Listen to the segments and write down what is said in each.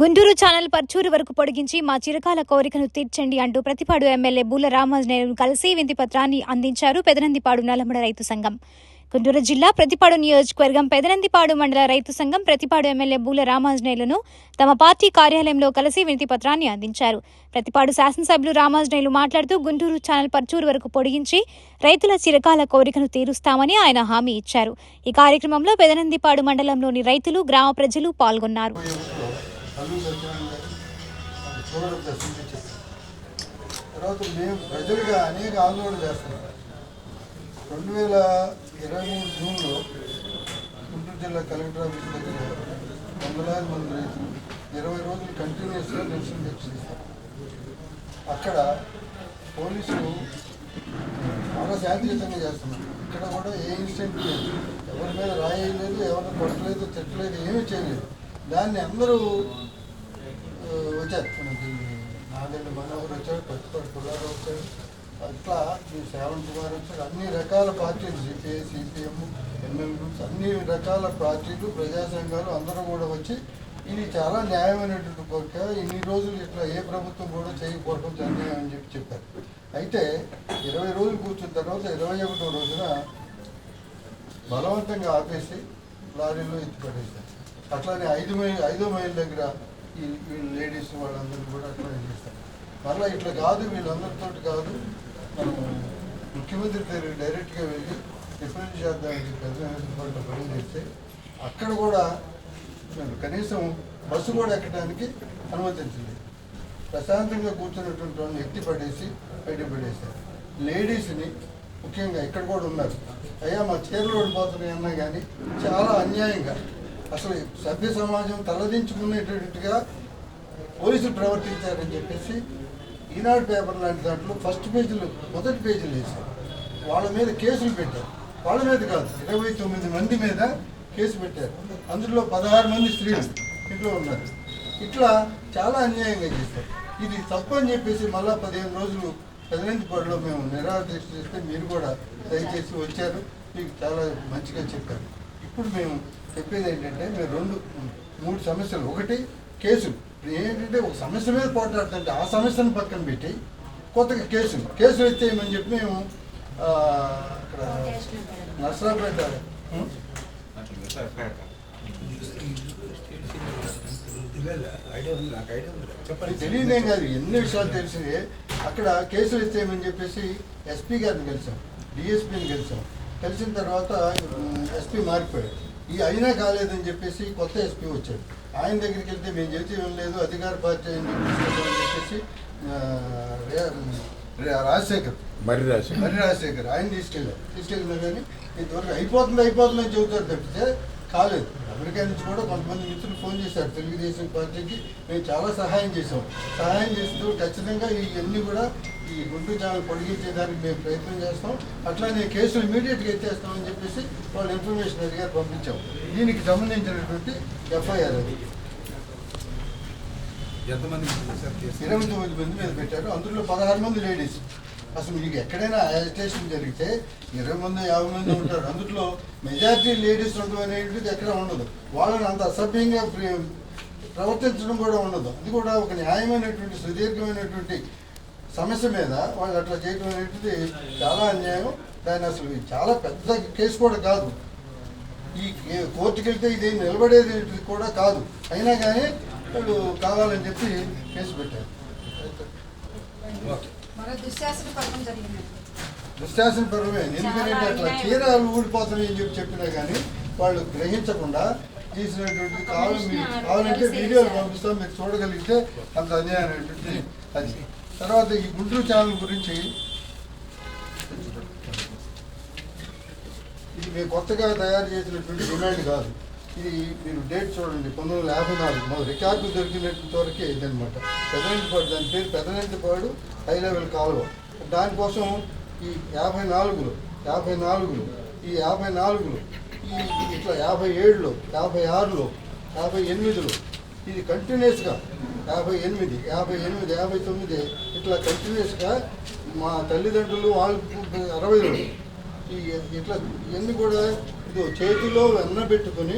Guntur channel Parchur వరకు పొడిగించి మా చిరకాల కోరికను తీర్చండి అంటూ ప్రతిపాడు ఎమ్మెల్యే బూల రామాజనేయులను కలిసి వింతి పత్రాన్ని అందించారు పెదనందిపాడు నల్లమడ రైతు సంఘం. గుంటూరు జిల్లా ప్రతిపాడు నియోజకవర్గం పెదనందిపాడు మండల రైతు సంఘం ప్రతిపాడు ఎమ్మెల్యే బూల రామాజనేయులను తమ పార్టీ కార్యాలయంలో కలిసి వినతి పత్రాన్ని అందించారు. ప్రతిపాడు శాసనసభ్యులు రామాజనేయులు మాట్లాడుతూ గుంటూరు ఛానల్ పర్చూరు వరకు పొడిగించి రైతుల చిరకాల కోరికను తీరుస్తామని ఆయన హామీ ఇచ్చారు. ఈ కార్యక్రమంలో పెదనందిపాడు మండలంలోని రైతులు గ్రామ ప్రజలు పాల్గొన్నారు. అల్లు సత్యనారాయణ గారు అది చూడడం దర్శించారు తర్వాత మేము ప్రజలుగా అనేక ఆందోళన చేస్తున్నాం రెండు వేల ఇరవై మూడు జూన్లో గుంటూరు జిల్లా కలెక్టర్ ఆఫీస్ దగ్గర వందలాది మంది రైతులు ఇరవై రోజులు కంటిన్యూస్గా నిరసన దీక్ష అక్కడ పోలీసులు చాలా శాంతియుతంగా చేస్తున్నారు ఇక్కడ కూడా ఏ ఇన్సిడెంట్ లేదు ఎవరి మీద రాయలేదు ఎవరిని కొట్టలేదు తిట్టలేదు ఏమీ చేయలేదు దాన్ని అందరూ వచ్చారు. మనకి నాదెండ్ల మనోహర్ వచ్చాడు పచ్చిపాటి పుల్లారావు వచ్చాడు. అట్లా ఈ శ్రావణ్ కుమార్ వచ్చాడు. అన్ని రకాల పార్టీలు సిపిఐ సిపిఎం ఎంఎం గ్రూప్స్ అన్ని రకాల పార్టీలు ప్రజా సంఘాలు అందరూ కూడా వచ్చి ఇది చాలా న్యాయమైనటువంటి కోరిక ఇన్ని రోజులు ఇట్లా ఏ ప్రభుత్వం కూడా చేయకపోవడం అన్యాయం అని చెప్పి చెప్పారు. అయితే ఇరవై రోజులు కూర్చున్న తర్వాత ఇరవై ఒకటో రోజున బలవంతంగా ఆపేసి లారీలో ఎత్తిపడేశారు. అట్లానే ఐదు మైల్ ఐదో మైల్ దగ్గర ఈ వీళ్ళు లేడీస్ వాళ్ళందరూ కూడా అట్లా చేస్తారు. మరలా ఇట్లా కాదు వీళ్ళందరితో కాదు మనం ముఖ్యమంత్రి దగ్గర డైరెక్ట్గా వెళ్ళి డిఫరెన్స్ చేద్దామని చెప్పి ప్రజలు పని చేస్తే అక్కడ కూడా కనీసం బస్సు కూడా ఎక్కడానికి అనుమతించలేదు. ప్రశాంతంగా కూర్చున్నటువంటి వాళ్ళని ఎత్తి పడేసి బయట పడేశారు. లేడీస్ని ముఖ్యంగా ఇక్కడ కూడా ఉన్నారు. అయ్యా మా చీరలు ఓడిపోతున్నాయి అన్నా కానీ చాలా అన్యాయంగా అసలు సభ్య సమాజం తలదించుకునేటట్టుగా పోలీసులు ప్రవర్తించారని చెప్పేసి ఈనాడు పేపర్ లాంటి దాంట్లో ఫస్ట్ పేజీలు మొదటి పేజీలు వేశారు. వాళ్ళ మీద కేసులు పెట్టారు. వాళ్ళ మీద కాదు ఇరవై తొమ్మిది మంది మీద కేసు పెట్టారు. అందులో పదహారు మంది స్త్రీలు ఇంట్లో ఉన్నారు. ఇట్లా చాలా అన్యాయంగా చేశారు. ఇది తప్పు అని చెప్పేసి మళ్ళా పదిహేను రోజులు పెదనంతిపాడులో మేము నిరాహార దీక్ష చేస్తే మీరు కూడా దయచేసి వచ్చారు. మీకు చాలా మంచిగా చెప్పారు. ఇప్పుడు మేము చెప్పేది ఏంటంటే మీరు రెండు మూడు సమస్యలు. ఒకటి కేసులు. ఇప్పుడు ఏంటంటే ఒక సమస్య మీద పోట్లాడుతుంటే ఆ సమస్యను పక్కన పెట్టి కొత్తగా కేసులు. కేసులు ఎత్తేయమని చెప్పి మేము అక్కడ నర్సరాపేట తెలియదేం కాదు ఎన్ని విషయాలు తెలిసిందే. అక్కడ కేసులు ఎత్తేయమని చెప్పేసి ఎస్పీ గారిని కలిసాం డిఎస్పీని కలిసాం. కలిసిన తర్వాత ఎస్పీ మారిపోయాడు. ఈ అయినా కాలేదని చెప్పేసి కొత్త ఎస్పీ వచ్చాడు. ఆయన దగ్గరికి వెళ్తే మేము చెబితే ఏం లేదు అధికార పార్టీ చెప్పేసి రాజశేఖర్. మరి రాసి మరి రాజశేఖర్ ఆయన తీసుకెళ్ళారు. తీసుకెళ్ళినా కానీ ఇంతవరకు అయిపోతుంది అయిపోతుంది అని చెబుతారు తప్పితే కాలేదు. అమెరికా నుంచి కూడా కొంతమంది మిత్రులు ఫోన్ చేశారు. తెలుగుదేశం పార్టీకి మేము చాలా సహాయం చేసాం సహాయం చేస్తూ ఖచ్చితంగా ఇవన్నీ కూడా ఈ గుంటూరు ఛానల్ పొడిగించేదానికి మేము ప్రయత్నం చేస్తాం. అట్లానే కేసులు ఇమీడియట్గా ఎత్తేస్తామని చెప్పేసి వాళ్ళు ఇన్ఫర్మేషన్ అడిగారు పంపించాం. దీనికి సంబంధించినటువంటి ఎఫ్ఐఆర్ అది. ఎంతమంది ఇరవై తొమ్మిది మంది మీద పెట్టారు. అందులో పదహారు మంది లేడీస్. అసలు మీకు ఎక్కడైనా యాజిటేషన్ జరిగితే ఇరవై మంది యాభై మంది ఉంటారు. అందులో మెజారిటీ లేడీస్ ఉండడం అనేది ఎక్కడ ఉండదు. వాళ్ళని అంత అసభ్యంగా ప్రవర్తించడం కూడా ఉండదు. అది కూడా ఒక న్యాయమైనటువంటి సుదీర్ఘమైనటువంటి సమస్య మీద వాళ్ళు అట్లా చేయడం అనేది చాలా అన్యాయం. దాని అసలు చాలా పెద్ద కేసు కూడా కాదు. ఈ కే- కోర్టుకి వెళ్తే ఇది నిలబడేది కూడా కాదు. అయినా కానీ వాళ్ళు కావాలని చెప్పి కేసు పెట్టారు. ఓకే. దుశ్శాసన పరమే ఎందుకంటే అట్లా చీరాలు ఊడిపోతున్నాయి అని చెప్పి చెప్పినా కానీ వాళ్ళు గ్రహించకుండా తీసినటువంటి కావాలి మీరు కావాలంటే వీడియోలు పంపిస్తాం మీరు చూడగలిగితే అంత అన్యాయమైనటువంటి అది. తర్వాత ఈ గుంటూరు ఛానల్ గురించి ఇది మేము కొత్తగా తయారు చేసినటువంటి డిమాండ్ కాదు. ఇది మీరు డేట్ చూడండి పంతొమ్మిది వందల యాభై నాలుగు. మా రికార్డు దొరికినటువంటి వరకే ఇదనమాట పెదనంటిపాడు దాని పేరు పెదనంటిపాడు హై లెవెల్ కాలువ. దానికోసం ఈ యాభై నాలుగులో యాభై నాలుగులో ఈ యాభై నాలుగులో ఈ ఇట్లా యాభై ఏడులో యాభై ఆరులో యాభై ఎనిమిదిలో ఇది కంటిన్యూస్గా యాభై ఎనిమిది యాభై ఎనిమిది యాభై తొమ్మిది ఇట్లా కంటిన్యూస్గా మా తల్లిదండ్రులు వాళ్ళు అరవై ఈ ఇట్లా ఇవన్నీ కూడా ఇది చేతిలో వెన్న పెట్టుకొని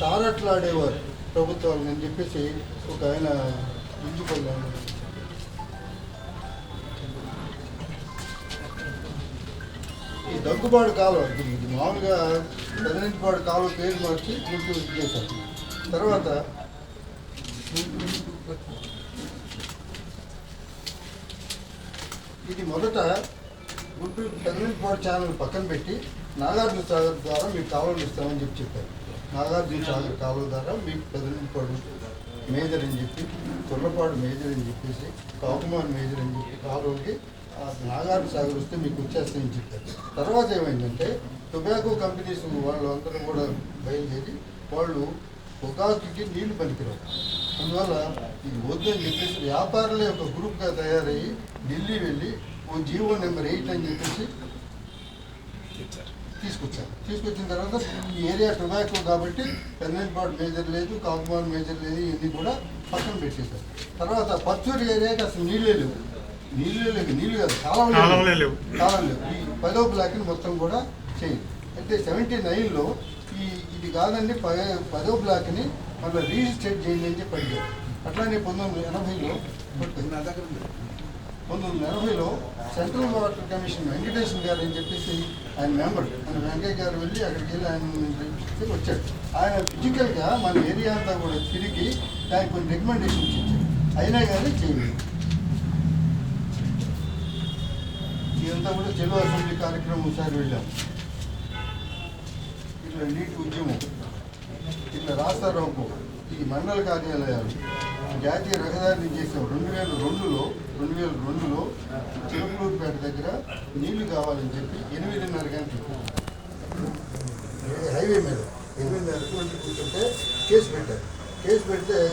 తారట్లాడేవారు ప్రభుత్వాలు అని చెప్పేసి ఒక ఆయన ఇంచుకోలే ఈ దగ్గుబాటు కాలువ ఇది మామూలుగా పెదనింటిపాడు కాలువ పేరు మార్చి గుంటూరు చేశారు. తర్వాత ఇది మొదట గుంటూరు పెదనింటిపాడు ఛానల్ పక్కన పెట్టి నాగార్జున సాగర్ ద్వారా మీకు కాలువలు ఇస్తామని చెప్పి చెప్పారు. నాగార్జున సాగర్ కాలువ ద్వారా మీకు పెదనింటిపాడు మేజర్ అని చెప్పి తుర్లపాడు మేజర్ అని చెప్పేసి కాకుమాన్ మేజర్ అని చెప్పి కాలువకి నాగార్జున సాగర్ వస్తే మీకు వచ్చేస్తాయని చెప్పారు. తర్వాత ఏమైందంటే టొబాకో కంపెనీస్ వాళ్ళందరూ కూడా బయలుదేరి వాళ్ళు పొగాకుకి నీళ్ళు పనికిరావు. అందువల్ల ఇది వద్దని చెప్పేసి వ్యాపారులే ఒక గ్రూప్గా తయారయ్యి ఢిల్లీ వెళ్ళి ఓ జీవో నెంబర్ ఎయిట్ అని చెప్పేసి తీసుకొచ్చారు. తీసుకొచ్చిన తర్వాత ఈ ఏరియా టొబాకో కాబట్టి పెన్నెల్పాడు మేజర్ లేదు కాకుమార్ మేజర్ లేదు ఇవన్నీ కూడా పక్కన పెట్టేశారు. తర్వాత పచ్చూరు ఏరియాకి అసలు నీళ్ళే లేవు. నీళ్ళే లేవు. నీళ్ళు కాదు కాలువలే లేవు. కాలం లేవు. ఈ పదో బ్లాక్ని మొత్తం కూడా చేయండి అయితే సెవెంటీ నైన్లో ఈ ఇది కాదండి ప పదో బ్లాక్ని మళ్ళీ రిజిస్ట్రేట్ చేయండి అని చెప్పి అడిగారు. అట్లానే పంతొమ్మిది ఎనభైలో పంతొమ్మిది ఎనభైలో సెంట్రల్ వాటర్ కమిషన్ వెంకటేశ్వర గారు అని చెప్పేసి ఆయన మెంబర్ ఆయన వెంకయ్య గారు వెళ్ళి అక్కడికి వెళ్ళి ఆయన పిలిపిస్తే వచ్చాడు ఆయన ఫిజికల్గా మన ఏరియా అంతా కూడా తిరిగి దానికి కొన్ని రికమెండేషన్స్ ఇచ్చాడు అయినా కానీ చేయలేదు. ఇదంతా కూడా తెలుగు అసెంబ్లీ కార్యక్రమం ఒకసారి వెళ్ళాం. ఇట్లా నీటి ఉద్యమం ఇట్లా రాస్తారోకు ఈ మండల కార్యాలయాలు జాతీయ రహదారిని చేసాం రెండు వేల రెండులో రెండు వేల రెండులో చిరుపూరుపేట దగ్గర నీళ్ళు కావాలని చెప్పి ఎనిమిదిన్నర గంటలు. హైవే మీద. ఎనిమిదిన్నరకు కూర్చుంటే కేసు పెట్టారు. కేసు పెడితే